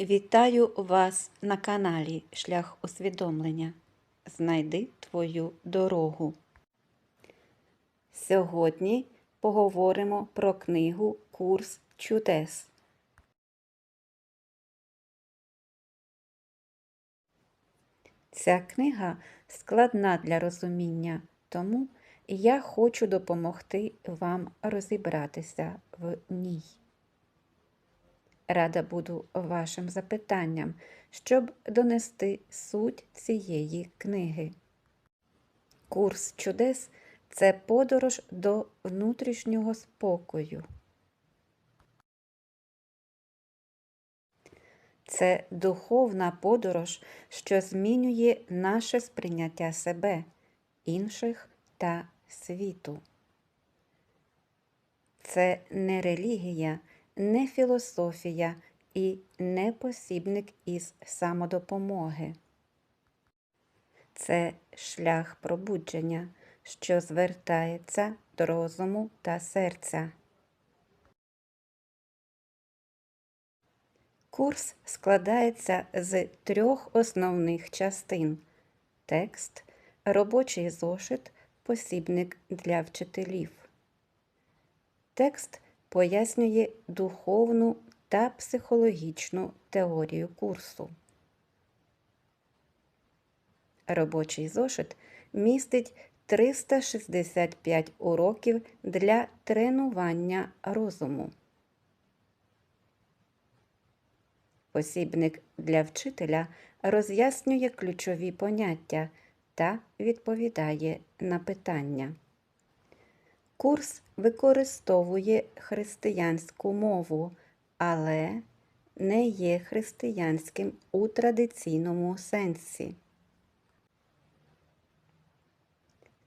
Вітаю вас на каналі Шлях усвідомлення. Знайди твою дорогу. Сьогодні поговоримо про книгу Курс чудес. Ця книга складна для розуміння, тому я хочу допомогти вам розібратися в ній. Рада буду вашим запитанням, щоб донести суть цієї книги. Курс чудес це подорож до внутрішнього спокою. Це духовна подорож, що змінює наше сприйняття себе, інших та світу. Це не релігія, не філософія і не посібник із самодопомоги. Це шлях пробудження, що звертається до розуму та серця. Курс складається з трьох основних частин: текст, робочий зошит, посібник для вчителів. Текст пояснює духовну та психологічну теорію курсу. Робочий зошит містить 365 уроків для тренування розуму. Посібник для вчителя роз'яснює ключові поняття та відповідає на питання. Курс використовує християнську мову, але не є християнським у традиційному сенсі.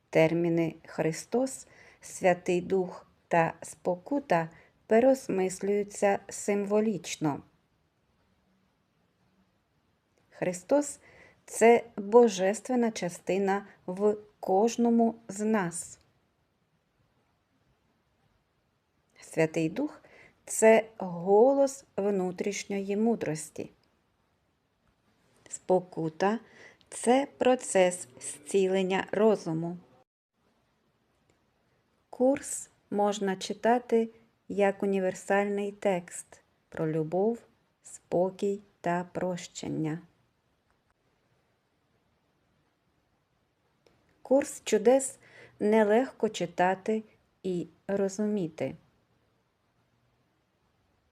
Терміни Христос, Святий Дух та спокута переосмислюються символічно. Христос це божественна частина в кожному з нас. Святий Дух це голос внутрішньої мудрості. Спокута це процес зцілення розуму. Курс можна читати як універсальний текст про любов, спокій та прощення. Курс чудес нелегко читати і розуміти.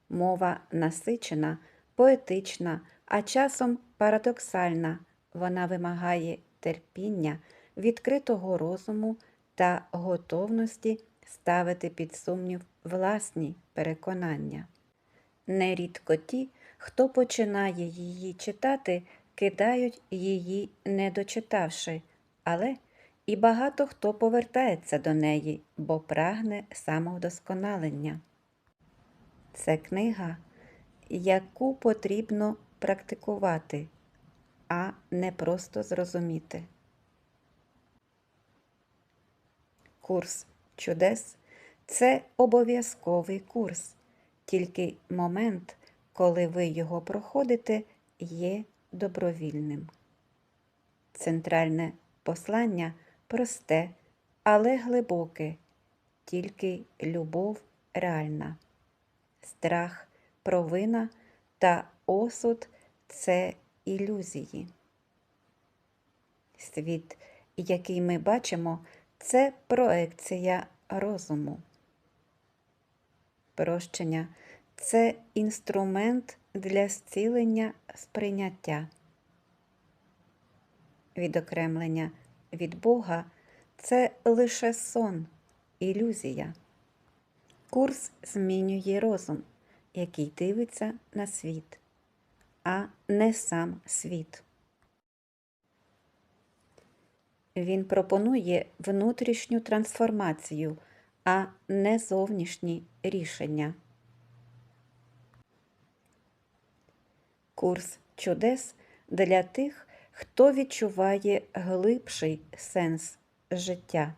Мова насичена, поетична, а часом парадоксальна. Вона вимагає терпіння, відкритого розуму та готовності ставити під сумнів власні переконання. Нерідко ті, хто починає її читати, кидають її, не дочитавши, але і багато хто повертається до неї, бо прагне самовдосконалення. Це книга, яку потрібно практикувати, а не просто зрозуміти. Курс чудес це обов'язковий курс, тільки момент, коли ви його проходите, є добровільним. Центральне послання просте, але глибоке, тільки любов реальна страх, провина та осуд це ілюзії. Світ, який ми бачимо, це проекція розуму. Прощення це інструмент для зцілення сприйняття. Відокремлення від Бога це лише сон, ілюзія. Курс змінює розум, який дивиться на світ, а не сам світ. Він пропонує внутрішню трансформацію, а не зовнішні рішення. Курс чудес для тих, хто відчуває глибший сенс життя.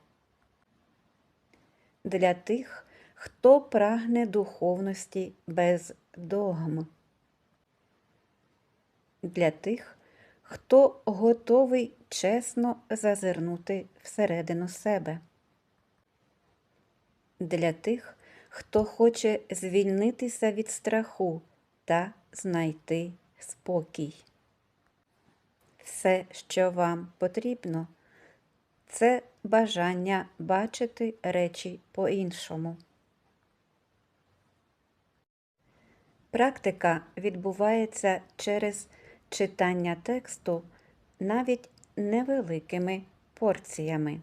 Для тих, хто прагне духовності без догм. для тих, хто готовий чесно зазирнути всередину себе, для тих, хто хоче звільнитися від страху та знайти спокій. Все, що вам потрібно, це бажання бачити речі по-іншому. Практика відбувається через читання тексту навіть невеликими порціями.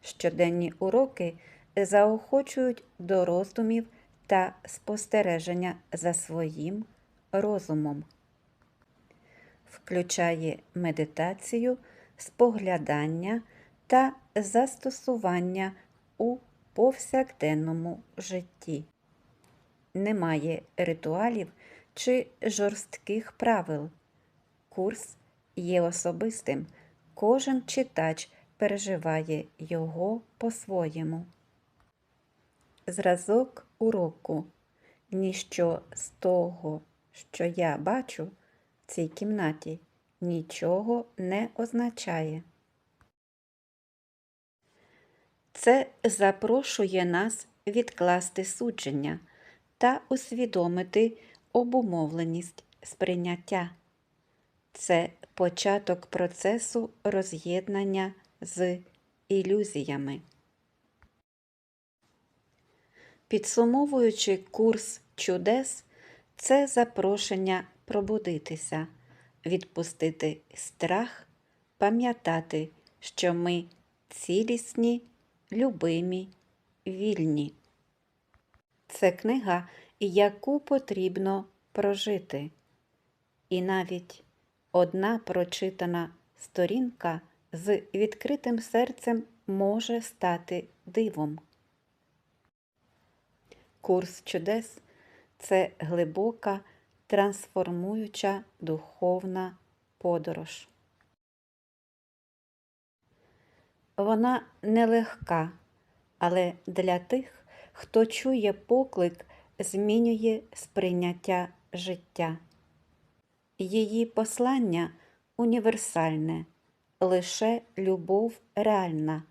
Щоденні уроки заохочують до роздумів та спостереження за своїм розумом, включає медитацію, споглядання та застосування у повсякденному житті. Немає ритуалів чи жорстких правил. Курс є особистим. Кожен читач переживає його по-своєму. Зразок уроку. Ніщо з того, що я бачу в цій кімнаті, нічого не означає. Це запрошує нас відкласти судження та усвідомити обумовленість сприйняття. Це початок процесу роз'єднання з ілюзіями. Підсумовуючи курс чудес, це запрошення пробудитися, відпустити страх, пам'ятати, що ми цілісні, любимі, вільні. Це книга, яку потрібно прожити. І навіть одна прочитана сторінка з відкритим серцем може стати дивом. Курс чудес це глибока, трансформуюча духовна подорож. Вона нелегка, але для тих, хто чує поклик, змінює сприйняття життя. Її послання універсальне, лише любов реальна,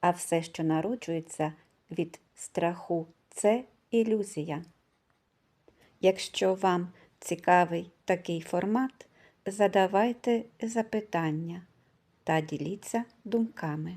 а все, що народжується від страху, це ілюзія. Якщо вам цікавий такий формат, задавайте запитання та діліться думками.